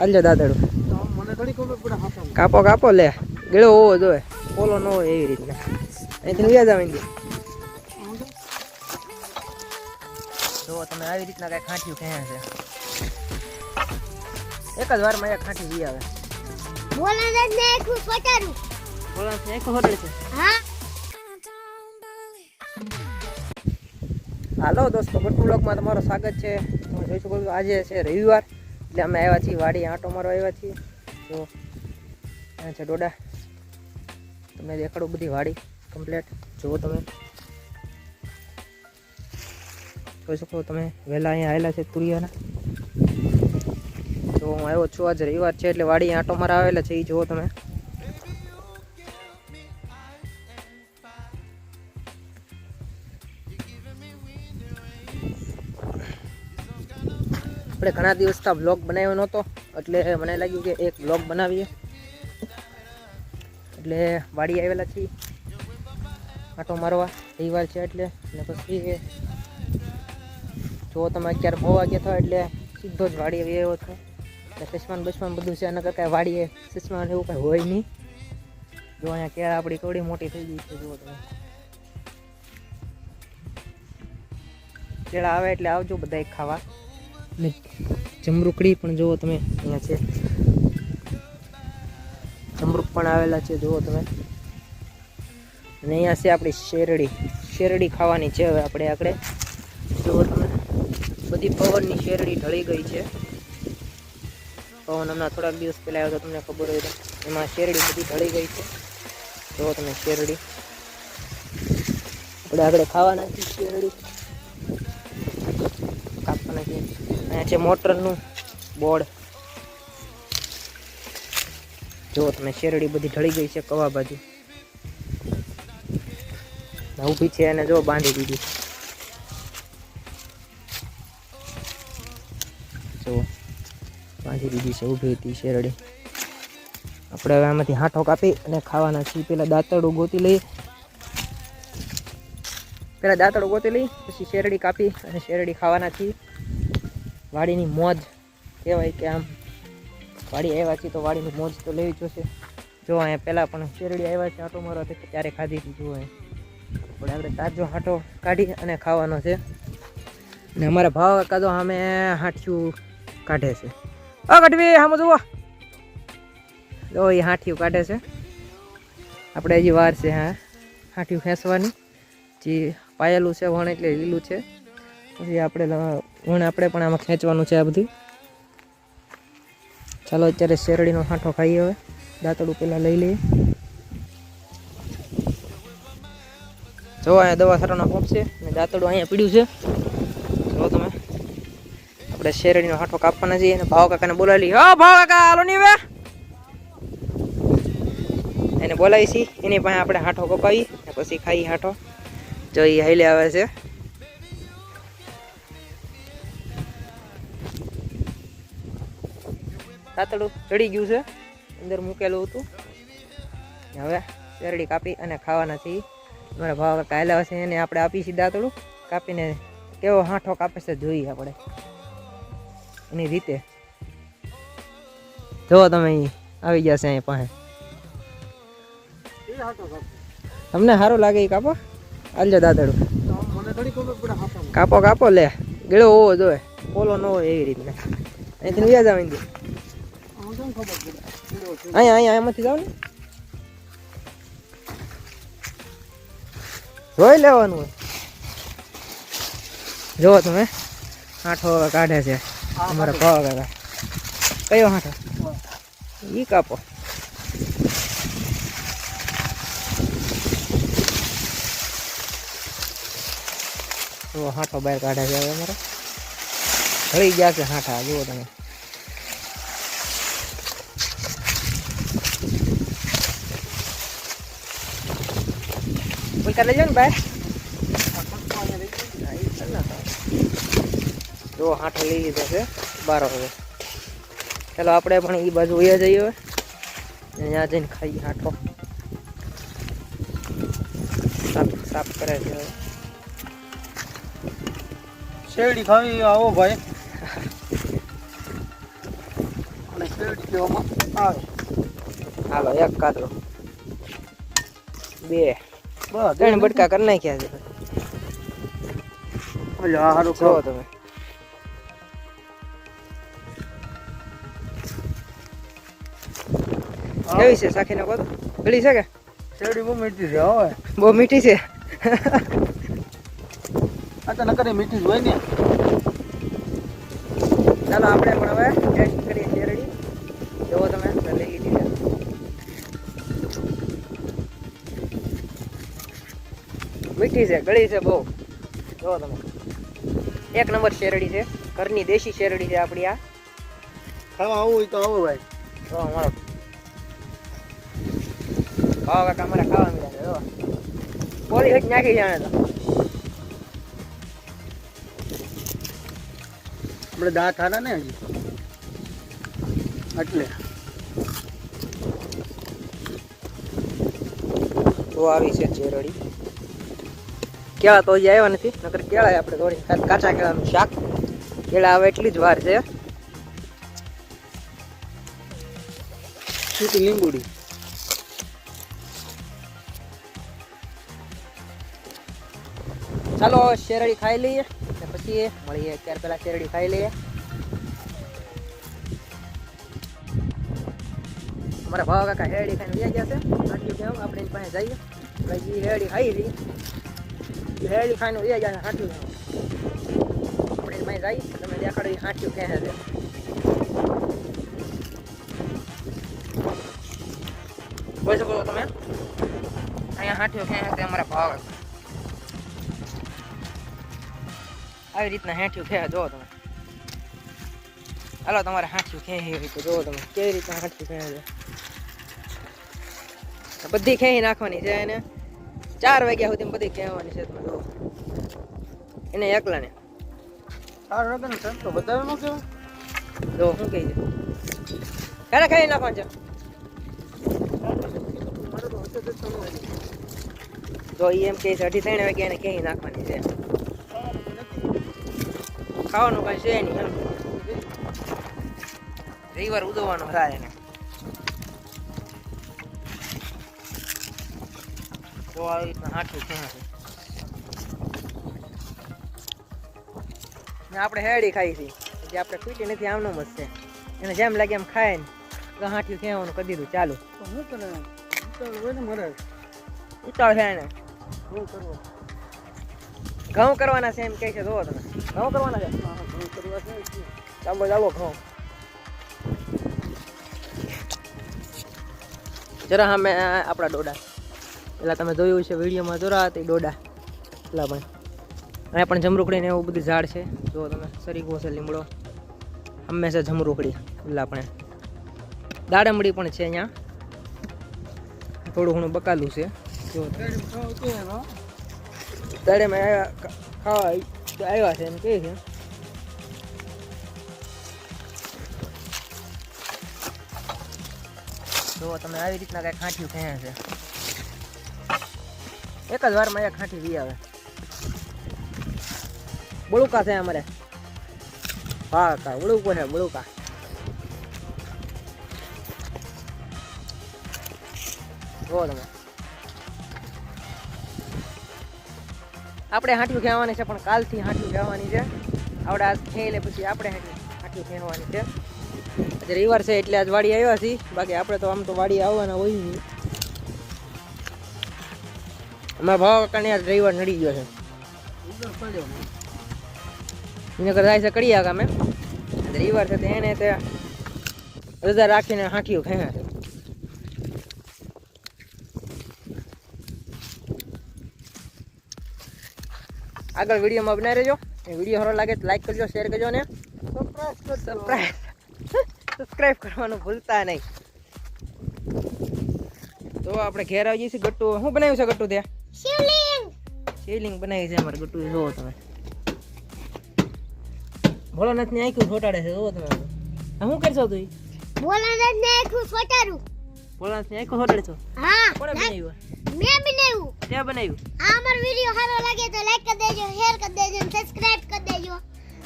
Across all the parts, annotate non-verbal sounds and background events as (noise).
આલજો દાદડું. કાપો કાપો લે. ગળો હોવો જોઈએ. પોલો ન હોય એવી રીતના. અહીંથી વ્યાજ આવી જો તમે આવી રીતના કઈ ખાંઠિયું ક્યાં છે? એક જ વારમાં એક ખાંઠી વી આવે. ને એક હોટલ છે. હા. હાલો દોસ્તો બટુ બ્લોગમાં તમારું સ્વાગત છે. તમે જોઈ શકો છો આજે છે રવિવાર. એટલે અમે આવ્યા છીએ વાડી આંટો મારો આવ્યા છીએ. જો અહીંયા છે ડોડા. તમે દેખાડું બધી વાડી કમ્પ્લેટ જુઓ તમે. જોઈ શકો તમે, વહેલા અહીંયા આવેલા છે તુરિયાના. તો હું આવ્યો છું, આજે રવિવાર છે એટલે વાડી આંટો મારા આવેલા છે એ જુઓ તમે. આપણે ઘણા દિવસથી બ્લોગ બનાવ્યો નહોતો, એટલે મને લાગ્યું કે એક બ્લોગ બનાવીએ. એટલે વાડી આવેલા છીએ. આટો મારવા રવિવાર છે એટલે. અને પછી જો તમે અત્યારે બહુ વાગ્યા થયો એટલે સીધો જ વાડી આવી આવ્યો છો. એટલે ચશ્માન બસમાન બધું છે નકર કાંઈ વાડીએ ચશ્માન એવું કાંઈ હોય નહીં. જો અહીંયા કેળા આપણી કવડી મોટી થઈ ગઈ છે, જુઓ તમે. કેળા આવે એટલે આવજો બધા ખાવા. ને જમરૂકડી પણ જુઓ તમે, અહીંયા છે. જમરૂક પણ આવેલા છે, જુઓ તમે. અને અહીંયા છે આપણી શેરડી. શેરડી ખાવાની છે હવે આપણે આગળ. જુઓ તમે. બધી પવનની શેરડી ઢળી ગઈ છે. પવન હમણાં થોડાક દિવસ પહેલાં આવ્યો તો તમને ખબર હોય તો. એમાં શેરડી બધી ઢળી ગઈ છે. જુઓ તમે શેરડી. આપણે આગળ ખાવાના છે શેરડી. અહીંયા છે મોટરનું બોર્ડ. જુઓ તમે શેરડી બધી ઢળી ગઈ છે કવા બાજુ. ઊભી છે અને જો બાંધી દીધી. જુઓ બાંધી દીધી છે, ઊભી હતી શેરડી. આપણે હવે આમાંથી હાંઠો કાપી અને ખાવાના છીએ. પેલા દાંતડું ગોતી લઈ. પેલા દાંતડું ગોતી લઈ, પછી શેરડી કાપી અને શેરડી ખાવાના છીએ. વાડીની મોજ કહેવાય કે આમ. વાડી આવ્યા છીએ તો વાડીની મોજ તો લેવી જોશે. જો અહીંયા પહેલાં પણ શેરડી આવ્યા છે આટો મારો ત્યારે ખાધી હતી જુઓ પણ આપણે તાજો હાટો કાઢી અને ખાવાનો છે. ને અમારા ભાવ કાદો સામે હાંઠિયું કાઢે છે. અ કઢવી સામે જુઓ. જો, એ હાંઠિયું કાઢે છે. આપણે હજી વાર છે, હા. હાંઠિયું ખેંચવાની. જે પાયેલું છે, વણ એટલે લીલું છે. પછી આપણે વણ આપણે પણ આમાં ખેંચવાનું છે આ બધું. ચાલો અત્યારે શેરડીનો હાંઠો ખાઈએ હવે. દાંતડું પહેલાં લઈ લઈએ. જો, અહીંયા દવા સારાનો પંપ છે અને દાંતડું અહીંયા પીડ્યું છે. જો તમે, આપણે શેરડીનો હાંઠો કાપવાના છીએ અને ભાવ કાકાને બોલાવી લઈએ. હા ભાવ કાકા હાલો નહીં હવે. એને બોલાવી છીએ એની પાસે આપણે હાંઠો કપાવી પછી ખાઈ હાંઠો. જો એ હાઈલે આવે છે. તાતડું ચડી ગયું છે. અંદર મૂકેલું હતું. હવે શેરડી કાપી અને ખાવાના છે. મારા ભાવ કાયલા છે એને આપણે આપી છીએ દાંતડું. કાપીને કેવો હાંઠો કાપે છે જોઈએ આપણે. એની રીતે. જુઓ તમે આવી ગયા છે અહીં પાસે. તમને સારું લાગે એ કાપો? આલજો દાદડું કાપો કાપો લે. ગળો હોવો જોઈએ. પોલો ન હોય એવી રીતના અહીંથી વ્યાજ આવી દે ખબર પડે? અહીંયા અહીંયા એમાંથી જાવ ને. જોઈ લેવાનું હોય. જુઓ તમે. આઠો હવે કાઢે છે. અમારા ભાવ કાકા. કયો હાંઠો? ઈ કાપો. હાંઠો બહાર કાઢે છે હવે અમારે. હળી ગયા છે હાંઠા જુઓ તમે. કોઈ લઈ ને ભાઈ. જો હાંઠો લઈ લીધો છે બાર હવે ચાલો આપણે પણ એ બાજુ વયા જઈએ હવે. ત્યાં જઈને ખાઈએ હાંઠો સાફ સાફ કરે છે હવે. શેરડી ખાવી આવો ભાઈ. અને શેરડીઓમાં આવે હાલો એક કાદરો બે. ત્રણ બટકા કરી નાખ્યા છે. હારું કહો તમે. કેવી છે સાખી નો તો ગળી છે કે? શેરડી બહુ મીઠી છે હવે બહુ મીઠી છે. આ તો નકરી મીઠી જ હોય ને. ચાલો આપણે પણ હવે ટેસ્ટ કરીએ શેરડી. જોવો તમે લઈ લીધી. મીઠી છે ગળી છે બહુ. જો તમે. એક નંબર શેરડી છે. ઘરની દેશી શેરડી છે આપણી આ. ખાવા આવું હોય તો આવો ભાઈ. જો અમારો. ભાવ કાકા અમારે ખાવા મળ્યા જો પોલી હજી નાખી જાણે તો. આપણે દાંત હારા ને હજી. એટલે. તો આવી છે શેરડી. કેળા તો હજી આવ્યા નથી. નકર કેળા આપણે થોડી કાચા કેળાનું શાક. કેળા આવે એટલી જ વાર છે. સૂકી લીંબુડી. ચાલો શેરડી ખાઈ લઈએ. ને પછી મળીએ ત્યાર પહેલાં શેરડી ખાઈ લઈએ. અમારા ભાવ કાકા હેરડી ખાઈને લઈ ગયા છે. આપણે પાસે જઈએ. એટલે હેરડી ખાઈ હતી એ હેરડી ખાઈને વ્યા ગયા છે આપણે એની પાસે તમે દેખાડો એ હાંટ્યું કે હશે બોલી શકો તમે? અહીંયા હાટ્યું કહે હશે અમારા ભાવ આવી રીતના હાંઠિયું કે જો તમે. હાલો, તમારે હાંઠિયું ખે રીતે જોવો તમે. કેવી રીતના હાંઠ્યું ખે છે બધી ખેઈ નાખવાની છે એને? ચાર વાગ્યા સુધી બધી કહેવાની છે તમે જોવો એને એકલાને. સારું નથી ને સંતો બતાવે ન કેવું જો શું કહી છે ક્યારે ખાઈ નાખવાનું છે. જો એમ કહે છે અઢી ત્રણ વાગ્યા એને કહી નાખવાની છે. ખાવાનું કાંઈ છે નહીં એમ. રવિવાર ઉજવવાનો થાય એને. તો આવી રીતના છે. આપણે હેડી ખાઈ છીએ. જે આપણે ખૂટી નથી આમનું મત છે. એને જેમ લાગે એમ ખાય ને તો હાથ્યું કહેવાનું કરી દીધું. ચાલુ. ઉતાળ છે એને. ઘઉં કરવાના છે એમ કહે છે જોવો તમે. ઘઉં કરવાના છે. ચાલો ચાલો ઘઉં. જરા અમે આપણા ડોડા. પેલા તમે જોયું છે વિડીયોમાં જોરા હતી ડોડા પેલા પણ અહીંયા પણ જમરૂખડી ને એવું બધું ઝાડ છે. જો તમે સરીગો છે, લીમડો. હંમેશા જમરૂખડી પેલા આપણે. દાડમડી પણ છે અહીંયા. થોડું ઘણું બકાલું છે. જો. શેરડી ખાવ આવ્યા છે એમ કહે છે. જો તમે આવી રીતના કઈ ખાંચ્યું કહે છે. એક જ વારમાં એક ખાંઠી વી આવે. બળુકા છે અમારે. હા, કા, બળુકો છે, બળુકા. જો તમે. આપણે હાંઠિયું ખેવાની છે, પણ કાલથી હાંઠું ખેવાની છે. આપણે આજ ખેલે પછી આપણે હાંઠિયું ખેવાની છે. આજે રવિવાર છે, એટલે આજ વાડી આવ્યા છીએ. બાકી આપણે તો આમ તો વાડી આવવાના હોય નહીં. અમારા ભાવ કાકાને આ ડ્રાઈવર નડી ગયો છે. એને છે કડિયા ગામે. આજે રવિવાર છે તો એને તે રજા રાખીને હાંઠિયું ખેંચે છે. આગળ વિડીયોમાં બનાવી રહેજો. એ વીડિયો સારો લાગે તો લાઈક કરજો શેર કરજો ને. સબસ્ક્રાઇબ (laughs) કરવાનું ભૂલતા નહીં. તો આપણે ઘેર આવી જઈશું ગટ્ટુ શું બનાવ્યું છે ગટ્ટુ ત્યાં શિવલિંગ શિવલિંગ બનાવી છે અમારે ગટ્ટુ જોવો તમે. ભોળાનાથ ને આખું છોટાડે છે જોવો તમે. શું કરશો તું ભોળાનાથ ને આખું સોટારું ભોળાનાથ ને આખું છોટાડે છો હા કોણે બનાવ્યું? મેં બનાવ્યું. ક્યાં બનાવ્યું? આ અમારો વિડિયો સારો લાગે તો લાઈક કરી દેજો શેર કરી દેજો અને સબસ્ક્રાઇબ કરી દેજો.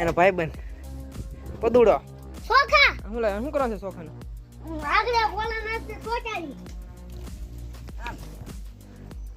એનો ભાઈ બન. પદુડો. સોખા. શું લાવે શું કરવાનું છે સોખાનું? આગળ ભોળાનાથ ને સોટાડી